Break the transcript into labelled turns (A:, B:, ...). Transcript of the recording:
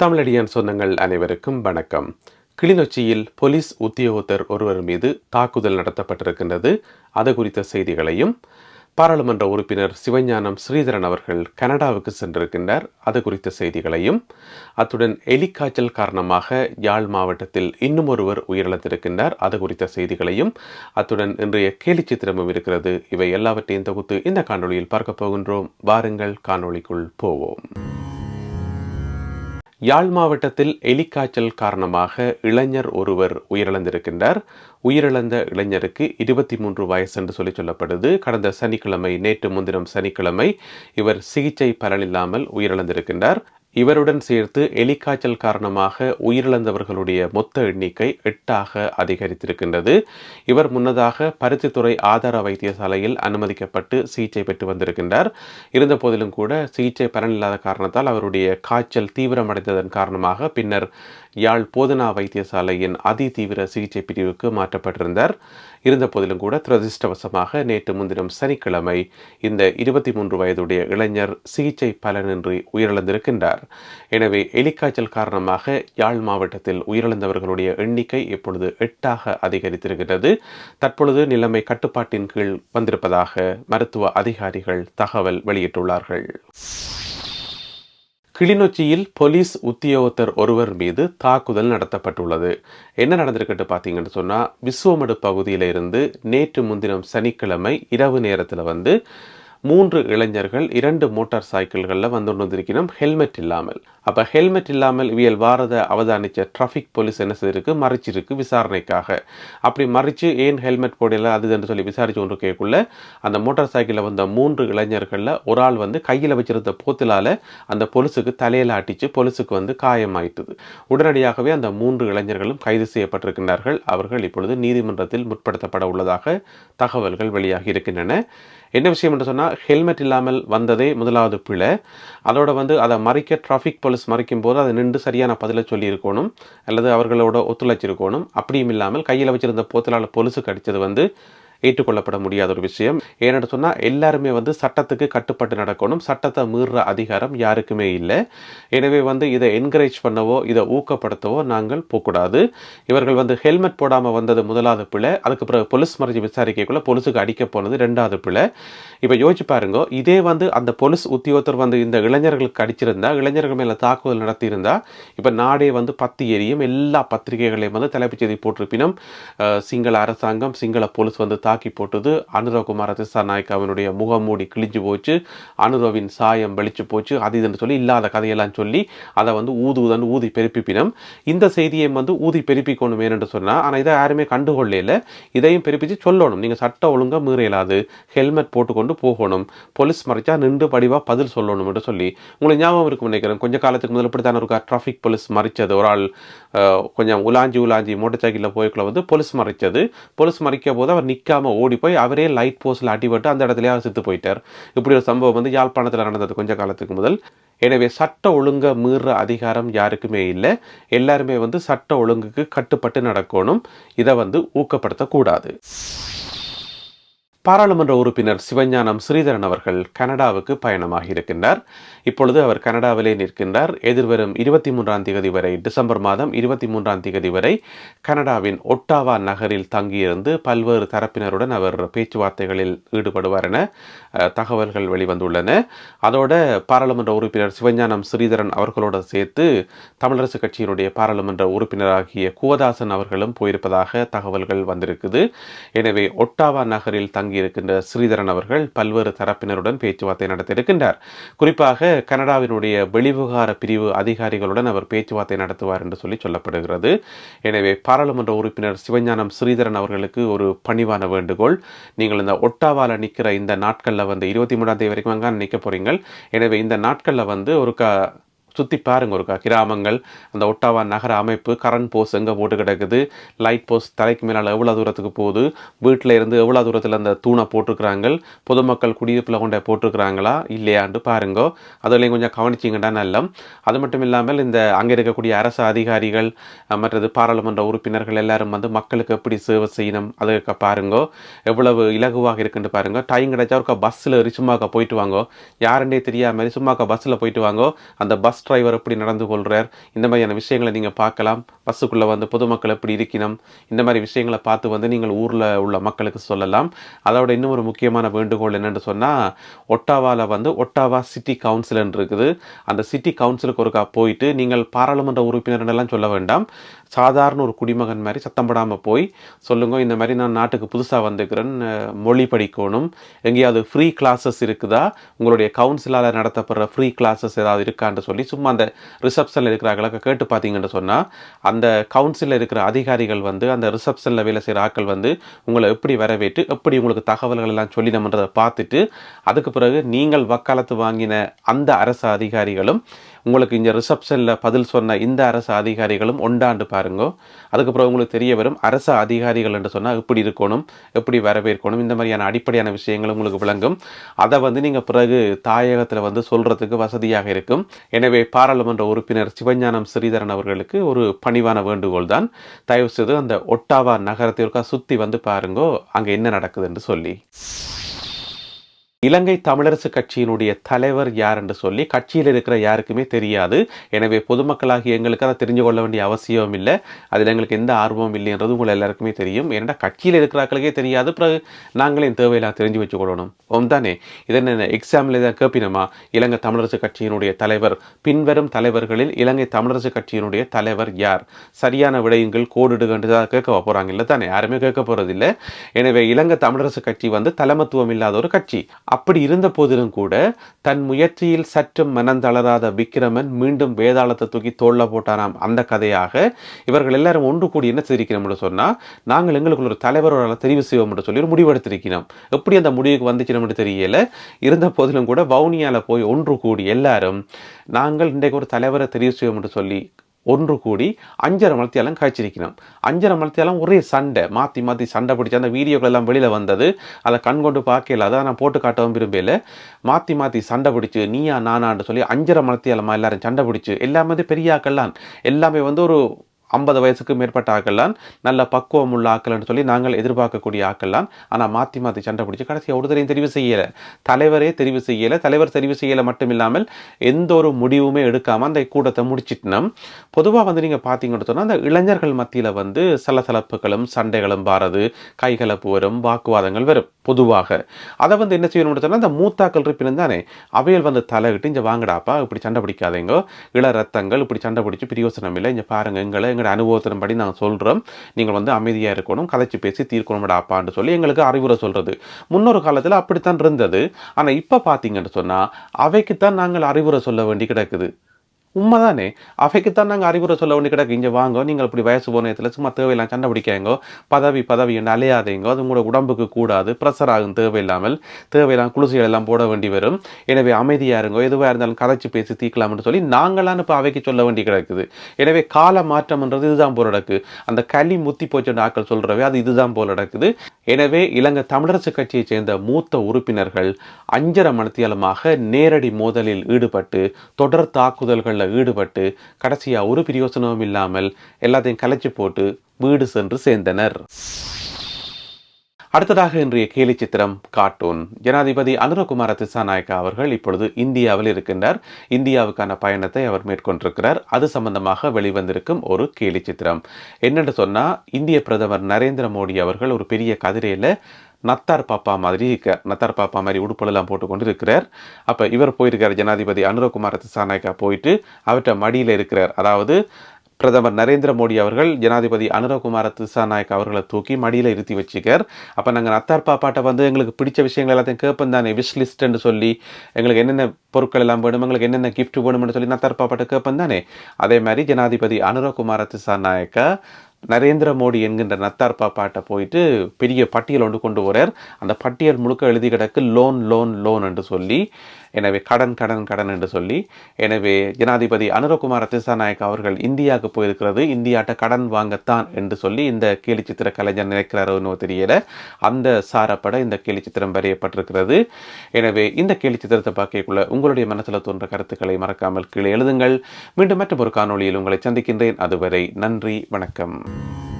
A: தமிழடியான் சொந்தங்கள் அனைவருக்கும் வணக்கம். கிளிநொச்சியில் போலீஸ் உத்தியோகத்தர் ஒருவர் மீது தாக்குதல் நடத்தப்பட்டிருக்கின்றது. அது குறித்த செய்திகளையும் பாராளுமன்ற உறுப்பினர் சிவஞானம் ஸ்ரீதரன் அவர்கள் கனடாவுக்கு சென்றிருக்கின்றார். அது குறித்த செய்திகளையும் அத்துடன் எலிக்காய்ச்சல் காரணமாக யாழ் மாவட்டத்தில் இன்னும் ஒருவர் உயிரிழந்திருக்கின்றார். அது குறித்த செய்திகளையும் அத்துடன் இன்றைய கேலி சித்திரமும் இருக்கிறது. இவை எல்லாவற்றையும் தொகுத்து இந்த காணொளியில் பார்க்க போகின்றோம். வாருங்கள் காணொளிக்குள் போவோம். யாழ் மாவட்டத்தில் எலிக்காய்ச்சல் காரணமாக இளைஞர் ஒருவர் உயிரிழந்திருக்கின்றார். உயிரிழந்த இளைஞருக்கு இருபத்தி மூன்று வயசு என்று சொல்லி சொல்லப்படுது. கடந்த சனிக்கிழமை நேற்று முன்தினம் சனிக்கிழமை இவர் சிகிச்சை பலனில்லாமல் உயிரிழந்திருக்கின்றார். இவருடன் சேர்த்து எலிக்காய்ச்சல் காரணமாக உயிரிழந்தவர்களுடைய மொத்த எண்ணிக்கை எட்டாக அதிகரித்திருக்கின்றது. இவர் முன்னதாக பருத்தித்துறை ஆதார வைத்தியசாலையில் அனுமதிக்கப்பட்டு சிகிச்சை பெற்று வந்திருக்கின்றார். இருந்த போதிலும் கூட சிகிச்சை பலனில்லாத காரணத்தால் அவருடைய காய்ச்சல் தீவிரமடைந்ததன் காரணமாக பின்னர் யாழ் போதனா வைத்தியசாலையின் அதிதீவிர சிகிச்சை பிரிவுக்கு மாற்றப்பட்டிருந்தார். இருந்த போதிலும் கூட துரதிருஷ்டவசமாக நேற்று முன்தினம் சனிக்கிழமை இந்த இருபத்தி மூன்று வயதுடைய இளைஞர் சிகிச்சை பலனின்றி உயிரிழந்திருக்கின்றார். எனவே எலிக்காய்ச்சல் காரணமாக யாழ் மாவட்டத்தில் உயிரிழந்தவர்களுடைய எண்ணிக்கை இப்பொழுது எட்டாக அதிகரித்திருக்கிறது. தற்பொழுது நிலைமை கட்டுப்பாட்டின் கீழ் வந்திருப்பதாக மருத்துவ அதிகாரிகள் தகவல் வெளியிட்டுள்ளார்கள். கிளிநொச்சியில் போலீஸ் உத்தியோகத்தர் ஒருவர் மீது தாக்குதல் நடத்தப்பட்டுள்ளது. என்ன நடந்திருக்கட்டு பார்த்தீங்கன்னு சொன்னால் விஸ்வமடு பகுதியில் இருந்து நேற்று முன்தினம் சனிக்கிழமை இரவு நேரத்தில் வந்து மூன்று இளைஞர்கள் இரண்டு மோட்டார் சைக்கிள்களில் வந்து வந்திருக்கணும் ஹெல்மெட் இல்லாமல். அப்போ ஹெல்மெட் இல்லாமல் இவியல் வாரத அவதானித்த டிராஃபிக் போலீஸ் என்ன செய்திருக்கு? மறைச்சிருக்கு விசாரணைக்காக. அப்படி மறைச்சு ஏன் ஹெல்மெட் போடல? அது என்று சொல்லி விசாரிச்சு கொண்டு கேட்குள்ள அந்த மோட்டார் சைக்கிளில் வந்த மூன்று இளைஞர்களில் ஒரு ஆள் வந்து கையில் வச்சிருந்த போத்திலால் அந்த பொலிசுக்கு தலையில் ஆட்டிச்சு பொலிசுக்கு வந்து காயமாயிட்டது. உடனடியாகவே அந்த மூன்று இளைஞர்களும் கைது செய்யப்பட்டிருக்கின்றார்கள். அவர்கள் இப்பொழுது நீதிமன்றத்தில் முற்படுத்தப்பட உள்ளதாக தகவல்கள் வெளியாகி இருக்கின்றன. என்ன விஷயம் என்று சொன்னால் ஹெல்மெட் இல்லாமல் வந்ததே முதலாவது பிழை. அதோட வந்து அதை மறைக்க டிராஃபிக் போலீஸ் மறைக்கும் போது அதை நின்று சரியான பதிலை சொல்லியிருக்கணும். அல்லது அவர்களோட ஒத்துழைச்சிருக்கணும். அப்படியும் இல்லாமல் கையில் வச்சிருந்த போத்தலால் பொலிசுக்கு அடித்தது வந்து ஏற்றுக்கொள்ளப்பட முடியாத ஒரு விஷயம். ஏன்னு சொன்னால் எல்லாருமே வந்து சட்டத்துக்கு கட்டுப்பட்டு நடக்கணும். சட்டத்தை மீறுற அதிகாரம் யாருக்குமே இல்லை. எனவே வந்து இதை என்கரேஜ் பண்ணவோ இதை ஊக்கப்படுத்தவோ நாங்கள் போகக்கூடாது. இவர்கள் வந்து ஹெல்மெட் போடாமல் வந்தது முதலாவது பிள்ளை அதுக்கு பிறகு போலீஸ் மறைஞ்சி விசாரிக்கக்குள்ள போலீஸுக்கு அடிக்க போனது ரெண்டாவது பிள்ளை இப்போ யோசிச்சு பாருங்க இதே வந்து அந்த போலீஸ் உத்தியோகத்தர் வந்து இந்த இளைஞர்களுக்கு அடிச்சிருந்தா இளைஞர்கள் மேலே தாக்குதல் நடத்தியிருந்தா இப்போ நாடே வந்து பத்து எரியும் எல்லா பத்திரிகைகளையும் வந்து தலைப்புச் செய்தி போட்டிருப்பினும் சிங்கள அரசாங்கம் சிங்கள போலீஸ் வந்து தாக்கி போட்டது. அனுரகுமார திசாநாயக்காவினுடைய முகமூடி கிழிஞ்சு போச்சு. அனுரவின் சாயம் வெளிச்சு போச்சு. அது இதுன்னு சொல்லி இல்லாத கதையெல்லாம் சொல்லி அதை வந்து ஊதுதன் ஊதி பெருப்பிப்பினம். இந்த செய்தியை வந்து ஊதி பெருப்பிக்கணும் என்று சொன்னால் ஆனால் இதை யாருமே கண்டுகொள்ளையில் இதையும் பெருப்பிச்சு சொல்லணும். நீங்கள் சட்டம் ஒழுங்காக மீறையலாது ஹெல்மெட் போட்டுக்கொண்டு போகணும். போலீஸ் மறைச்சா நின்று படிவாக பதில் சொல்லணும் என்று சொல்லி. உங்களுக்கு ஞாபகம் இருக்கும் நினைக்கிறேன். கொஞ்சம் காலத்துக்கு முதல் இப்படி தானே இருக்கா? டிராஃபிக் போலீஸ் மறைச்சது. ஒரு ஆள் கொஞ்சம் உலாஞ்சி உலாஞ்சி மோட்டர் சைக்கிளில் போய்க்குள்ள வந்து போலீஸ் மறைச்சது. போலீஸ் மறைக்க போது அவர் நிற்காம ஓடி போய் அவரே லைட் போஸ்டில் அடிபட்டு அந்த இடத்துலயே அவர் செத்து போயிட்டார். இப்படி ஒரு சம்பவம் வந்து யாழ்ப்பாணத்தில் நடந்தது கொஞ்ச காலத்துக்கு முதல். எனவே சட்ட ஒழுங்கை மீற அதிகாரம் யாருக்குமே இல்லை. எல்லாருமே வந்து சட்ட ஒழுங்குக்கு கட்டுப்பட்டு நடக்கணும். இதை வந்து ஊக்கப்படுத்தக்கூடாது பாராளுமன்ற உறுப்பினர் சிவஞானம் ஸ்ரீதரன் அவர்கள் கனடாவுக்கு பயணமாக இருக்கின்றார். இப்பொழுது அவர் கனடாவிலே நிற்கின்றார். எதிர்வரும் இருபத்தி மூன்றாம் தேதி வரை டிசம்பர் மாதம் இருபத்தி மூன்றாம் தேதி வரை கனடாவின் ஒட்டாவா நகரில் தங்கியிருந்து பல்வேறு தரப்பினருடன் அவர் பேச்சுவார்த்தைகளில் ஈடுபடுவார் என தகவல்கள் வெளிவந்துள்ளன. அதோட பாராளுமன்ற உறுப்பினர் சிவஞானம் ஸ்ரீதரன் அவர்களோடு சேர்த்து தமிழரசு கட்சியினுடைய பாராளுமன்ற உறுப்பினராகிய குவதாசன் அவர்களும் போயிருப்பதாக தகவல்கள் வந்திருக்குது. எனவே ஒட்டாவா நகரில் தங்கி தங்கியிருக்கின்ற ஸ்ரீதரன் அவர்கள் பல்வேறு தரப்பினருடன் பேச்சுவார்த்தை நடத்தியிருக்கின்றார். குறிப்பாக கனடாவினுடைய வெளிவிவகார பிரிவு அதிகாரிகளுடன் அவர் பேச்சுவார்த்தை நடத்துவார் என்று சொல்லி சொல்லப்படுகிறது. எனவே பாராளுமன்ற உறுப்பினர் சிவஞானம் ஸ்ரீதரன் அவர்களுக்கு ஒரு பணிவான வேண்டுகோள். நீங்கள் இந்த ஒட்டாவால் நிற்கிற இந்த நாட்களில் வந்து இருபத்தி மூணாம் தேதி வரைக்கும் அங்கே நிற்க போறீங்கள். எனவே இந்த நாட்களில் வந்து ஒரு க சுற்றி பாருங்க ஒருக்கா. கிராமங்கள் அந்த ஒட்டாவா நகர அமைப்பு கரண்ட் போஸ்ட் எங்கே போட்டு கிடக்குது? லைட் போஸ்ட் தலைக்கு மேலே எவ்வளோ தூரத்துக்கு போகுது? வீட்டில் இருந்து எவ்வளோ தூரத்தில் அந்த தூணை போட்டிருக்கிறாங்க பொதுமக்கள் குடியிருப்பில் கொண்டே போட்டிருக்கிறாங்களா? இல்லையான்ட்டு பாருங்க. அதுலேயும் கொஞ்சம் கவனிச்சிங்கன்னா நல்லம். அது மட்டும் இல்லாமல் இந்த அங்கே இருக்கக்கூடிய அரசு அதிகாரிகள் மற்றது பாராளுமன்ற உறுப்பினர்கள் எல்லாரும் வந்து மக்களுக்கு எப்படி சேவை செய்யணும்? அதுக்கு பாருங்கோ. எவ்வளவு இலகுவாக இருக்குன்னு பாருங்க. டைம் கிடைச்சா ஒரு பஸ்ஸில் சும்மாக்கா போயிட்டு வாங்கோ. யாருன்னே தெரியாமல் சும்மாக்கா பஸ்ஸில் போயிட்டு வாங்கோ. அந்த பஸ் பஸ் டிரைவர் எப்படி நடந்து கொள்கிறார் இந்த மாதிரியான விஷயங்களை நீங்கள் பார்க்கலாம். பஸ்ஸுக்குள்ளே வந்து பொதுமக்கள் எப்படி இருக்கணும்? இந்த மாதிரி விஷயங்களை பார்த்து வந்து நீங்கள் ஊரில் உள்ள மக்களுக்கு சொல்லலாம். அதோட இன்னும் ஒரு முக்கியமான வேண்டுகோள் என்னென்னு சொன்னால் ஒட்டாவாவில் வந்து ஒட்டாவா சிட்டி கவுன்சில்னு இருக்குது. அந்த சிட்டி கவுன்சிலுக்கு ஒருக்கா போயிட்டு நீங்கள் பாராளுமன்ற உறுப்பினர்னெல்லாம் சொல்ல வேண்டாம். சாதாரண ஒரு குடிமகன் மாதிரி சத்தம் படாமல் போய் சொல்லுங்க இந்த மாதிரி நான் நாட்டுக்கு புதுசாக வந்துக்கிறேன் மொழி படிக்கணும். எங்கேயாவது ஃப்ரீ கிளாஸஸ் இருக்குதா? உங்களுடைய கவுன்சிலால் நடத்தப்படுற ஃப்ரீ கிளாஸஸ் ஏதாவது இருக்கான்னு சொல்லி சும்மா அந்த ரிசப்ஷனில் இருக்கிறாங்கள கேட்டு பார்த்தீங்கன்னு சொன்னால் அந்த கவுன்சிலில் இருக்கிற அதிகாரிகள் வந்து அந்த ரிசப்ஷனில் வேலை செய்கிற ஆட்கள் வந்து உங்களை எப்படி வரவேற்று எப்படி உங்களுக்கு தகவல்கள் எல்லாம் சொல்லி நம்மன்றதை பார்த்துட்டு அதுக்கு பிறகு நீங்கள் வக்காலத்து வாங்கின அந்த அரசு அதிகாரிகளும் உங்களுக்கு இங்கே ரிசப்ஷனில் பதில் சொன்ன இந்த அரசு அதிகாரிகளும் உண்டாண்டு பாருங்கோ. அதுக்கப்புறம் உங்களுக்கு தெரிய வரும் அரசு அதிகாரிகள் என்று சொன்னால் எப்படி இருக்கணும் எப்படி வரவேற்கணும் இந்த மாதிரியான அடிப்படையான விஷயங்கள் உங்களுக்கு விளங்கும். அதை வந்து நீங்கள் பிறகு தாயகத்தில் வந்து சொல்கிறதுக்கு வசதியாக இருக்கும். எனவே பாராளுமன்ற உறுப்பினர் சிவஞானம் ஸ்ரீதரன் அவர்களுக்கு ஒரு பணிவான வேண்டுகோள் தான். தயவு செய்து அந்த ஒட்டாவா நகரத்திற்கா சுற்றி வந்து பாருங்கோ அங்கே என்ன நடக்குதுன்னு சொல்லி. இலங்கை தமிழரசு கட்சியினுடைய தலைவர் யார் என்று சொல்லி கட்சியில் இருக்கிற யாருக்குமே தெரியாது. எனவே பொதுமக்களாக எங்களுக்கு அதை தெரிஞ்சு கொள்ள வேண்டிய அவசியம் இல்லை. அதில் எங்களுக்கு எந்த ஆர்வமும் இல்லைன்றது உங்களை எல்லாருக்குமே தெரியும். ஏன்னா கட்சியில் இருக்கிறாக்களுக்கே தெரியாது. பிறகு நாங்களே தேவையில்லாம் தெரிஞ்சு வச்சுக்கொள்ளணும் ஓம் தானே. இதென்ன எக்ஸாமில் தான் கேட்பினமா இலங்கை தமிழரசு கட்சியினுடைய தலைவர். பின்வரும் தலைவர்களில் இலங்கை தமிழரசு கட்சியினுடைய தலைவர் யார்? சரியான விடயங்கள் கோடிடுகன்று தான் கேட்க போகிறாங்க இல்லை தானே. யாருமே கேட்க போகிறதில்லை எனவே இலங்கை தமிழரசு கட்சி வந்து தலைமத்துவம் இல்லாத ஒரு கட்சி. அப்படி இருந்த போதிலும் கூட தன் முயற்சியில் சற்றும் மனந்தளராத விக்கிரமன் மீண்டும் வேதாளத்தை தூக்கி தோல்ல போட்டாராம். அந்த கதையாக இவர்கள் எல்லாரும் ஒன்று கூடி என்ன செய்திருக்கிறோம் சொன்னால் நாங்கள் எங்களுக்கு ஒரு தலைவரோட தெரிவு செய்வோம்னு சொல்லி ஒரு முடிவெடுத்திருக்கிறோம் எப்படி அந்த முடிவுக்கு வந்துச்சுன்னு தெரியல. இருந்த போதிலும் கூட வவுனியாவில் போய் ஒன்று கூடி எல்லாரும் நாங்கள் இன்றைக்கு ஒரு தலைவரை தெரிவு செய்வோம்னு சொல்லி ஒன்று கூடி அஞ்சரை மலத்தியாலம் காய்ச்சிருக்கணும் அஞ்சரை மலத்தியாலம் ஒரே சண்டை. மாற்றி மாற்றி சண்டை பிடிச்சி அந்த வீடியோக்கள் எல்லாம் வெளியில் வந்தது. அதை கண் கொண்டு பார்க்கல அதை நான் போட்டு காட்டவும் விரும்பல மாற்றி மாற்றி சண்டை பிடிச்சி நீயா நானான்னு சொல்லி அஞ்சரை மலத்தியாலமா எல்லாரும் சண்டை பிடிச்சி எல்லாமே வந்து பெரிய எல்லாமே வந்து ஒரு ஐம்பது வயசுக்கு மேற்பட்ட ஆக்கள்லாம் நல்ல பக்குவம் உள்ள ஆக்கள்னு சொல்லி நாங்கள் எதிர்பார்க்கக்கூடிய ஆக்கள்லாம் ஆனால் மாற்றி மாற்றி சண்டை பிடிச்சி கடைசியாக ஒருத்தரையும் தெரிவு செய்யலை. தலைவரே தெரிவு செய்யலை. தலைவர் தெரிவு செய்யலை மட்டும் இல்லாமல் எந்த ஒரு முடிவுமே எடுக்காமல் அந்த கூட்டத்தை முடிச்சிட்டோம். பொதுவாக வந்து நீங்கள் பார்த்தீங்கன்னு சொன்னால் அந்த இளைஞர்கள் மத்தியில் வந்து சலசலப்புகளும் சண்டைகளும் வாரது கைகலப்பு வரும் வாக்குவாதங்கள் வரும் பொதுவாக. அதை வந்து என்ன செய்யணும்னு சொன்னால் அந்த மூத்தாக்கள் இருப்பினும் தானே அவையில் வந்து தலையிட்டு இங்கே வாங்கடாப்பா இப்படி சண்டை பிடிக்காதீங்க. இள ரத்தங்கள் இப்படி சண்டை பிடிச்சி பிரியோசனம் இல்லை. இங்கே பாருங்க எங்களை எங்களோட அனுபவத்தின்படி நாங்கள் சொல்கிறோம் நீங்கள் வந்து அமைதியாக இருக்கணும் கதைச்சு பேசி தீர்க்கணும்டாப்பான்னு சொல்லி எங்களுக்கு அறிவுரை சொல்கிறது முன்னொரு காலத்தில் அப்படித்தான் இருந்தது. ஆனால் இப்போ பார்த்தீங்கன்னு சொன்னால் அவைக்குத்தான் நாங்கள் அறிவுரை சொல்ல வேண்டி கிடக்குது. உண்மைதானே? அவைக்குத்தான் நாங்கள் அறிவுரை சொல்ல வேண்டி கிடக்கு. இங்கே வாங்க நீங்கள் இப்படி வயசு போன நேரத்தில் சும்மா தேவையில்லாம் சண்டை பிடிக்காங்க பதவி பதவி என்று அலையாதீங்க. அது உங்களோட உடம்புக்கு கூடாது. ப்ரெஷர் ஆகும் தேவையில்லாமல். தேவையில்லாம் குளிர்ச்சிகள் எல்லாம் போட வேண்டி வரும். எனவே அமைதியாக இருங்க. எதுவாக இருந்தாலும் கதைச்சு பேசி தீர்க்கலாம்னு சொல்லி நாங்களான இப்போ அவைக்கு சொல்ல வேண்டி கிடக்குது. எனவே கால மாற்றம்ன்றது இதுதான் போல நடக்கு. அந்த களி முத்தி போச்சு ஆக்கள் சொல்கிறவே அது இதுதான் போல நடக்குது. எனவே இலங்கை தமிழரசு கட்சியைச் சேர்ந்த மூத்த உறுப்பினர்கள் அஞ்சரை மனத்தியாலமாக நேரடி மோதலில் ஈடுபட்டு தொடர் தாக்குதல்கள் தாக்குதல்களில் ஈடுபட்டு கடைசியாக ஒரு பிரயோசனமும் இல்லாமல் எல்லாத்தையும் கலைச்சி போட்டு வீடு சென்று சேர்ந்தனர். அடுத்ததாக இன்றைய கேலி சித்திரம் கார்ட்டூன் ஜனாதிபதி அனுரகுமார திசாநாயக்கா அவர்கள் இப்பொழுது இந்தியாவில் இருக்கின்றார். இந்தியாவுக்கான பயணத்தை அவர் மேற்கொண்டிருக்கிறார். அது சம்பந்தமாக வெளிவந்திருக்கும் ஒரு கேலி சித்திரம். என்னென்று சொன்னால் இந்திய பிரதமர் நரேந்திர மோடி அவர்கள் ஒரு பெரிய கதிரையில் நத்தார் பாப்பா மாதிரி இருக்கார் நத்தார் பாப்பா மாதிரி உடுப்புலெல்லாம் போட்டுக்கொண்டு இருக்கிறார் அப்போ இவர் போயிருக்கார் ஜனாதிபதி அனுரகுமார திசாநாயக்கா போயிட்டு அவர்கிட்ட மடியில் இருக்கிறார். அதாவது பிரதமர் நரேந்திர மோடி அவர்கள் ஜனாதிபதி அனுரகுமார திசாநாயக் அவர்களை தூக்கி மடியில் இருத்தி வச்சுக்கார். அப்போ நாங்கள் நத்தார் பாப்பாட்டை வந்து எங்களுக்கு பிடிச்ச விஷயங்கள் எல்லாத்தையும் கேட்போம் தானே விஷ் லிஸ்ட்டுன்னு சொல்லி எங்களுக்கு என்னென்ன பொருட்கள் எல்லாம் வேணும் எங்களுக்கு என்னென்ன கிஃப்ட் வேணும்னு சொல்லி நத்தார் பாப்பாட்டை கேட்போம் தானே. அதே மாதிரி ஜனாதிபதி அனுரகுமார திசாநாயக்கா நரேந்திர மோடி என்கின்ற நத்தார் பாட்டை போயிட்டு பெரிய பட்டியல் ஒன்று கொண்டு வரார் அந்த பட்டியல் முழுக்க எழுதி கிடக்கு லோன் லோன் லோன் என்று சொல்லி. எனவே கடன் கடன் கடன் என்று சொல்லி. எனவே ஜனாதிபதி அனுரகுமார திசாநாயக் அவர்கள் இந்தியாவுக்கு போயிருக்கிறது. இந்தியாட்ட கடன் வாங்கத்தான் என்று சொல்லி இந்த கேலி சித்திர கலைஞர் நினைக்கிறாரோ தெரியல. அந்த சாரப்பட இந்த கேலி சித்திரம் வரையப்பட்டிருக்கிறது. எனவே இந்த கேலி சித்திரத்தை பார்க்கக்குள்ள உங்களுடைய மனசில் தோன்ற கருத்துக்களை மறக்காமல் கீழே எழுதுங்கள். மீண்டும் மற்றும் ஒரு காணொளியில் உங்களை சந்திக்கின்றேன். அதுவரை நன்றி வணக்கம். Música